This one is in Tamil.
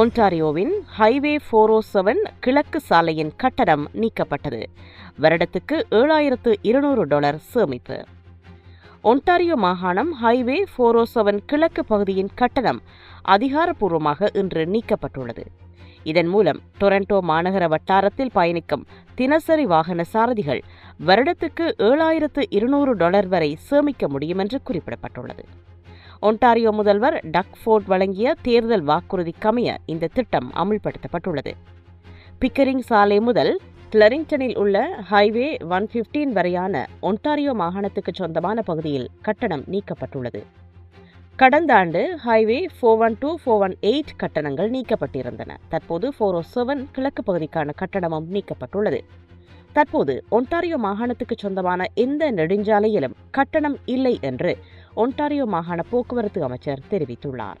ஒன்டாரியோவின் ஹைவே ஃபோர் ஓ செவன் கிழக்கு சாலையின் கட்டணம் நீக்கப்பட்டது. வருடத்துக்கு ஏழாயிரத்து இருநூறு டாலர் சேமிப்பு. ஒன்டாரியோ மாகாணம் ஹைவே ஃபோர் ஓ செவன் கிழக்கு பகுதியின் கட்டணம் அதிகாரப்பூர்வமாக இன்று நீக்கப்பட்டுள்ளது. இதன் மூலம் டொரண்டோ மாநகர வட்டாரத்தில் பயணிக்கும் தினசரி வாகன சாரதிகள் வருடத்துக்கு ஏழாயிரத்து இருநூறு டாலர் வரை சேமிக்க முடியும் என்று குறிப்பிடப்பட்டுள்ளது. ஒன்டாரியோ முதல்வர் டக்ஃபோர்ட் வழங்கிய தேர்தல் வாக்குறுதி கமைய இந்த திட்டம் அமுல்படுத்தப்பட்டுள்ளது. பிக்கரிங் சாலை முதல் கிளரிங்டனில் உள்ள ஹைவே ஒன் பிப்டீன் வரையான ஒன்டாரியோ மாகாணத்துக்கு சொந்தமான பகுதியில் கட்டணம் நீக்கப்பட்டுள்ளது. கடந்த ஆண்டு highway four one two four one eight கட்டணங்கள் நீக்கப்பட்டிருந்தன. தற்போது ஃபோர் ஓ செவன் கிழக்கு பகுதிக்கான கட்டணமும் நீக்கப்பட்டுள்ளது. தற்போது ஒன்டாரியோ மாகாணத்துக்கு சொந்தமான எந்த நெடுஞ்சாலையிலும் கட்டணம் இல்லை என்று ஒன்டாரியோ மாகாண போக்குவரத்து அமைச்சர் தெரிவித்துள்ளார்.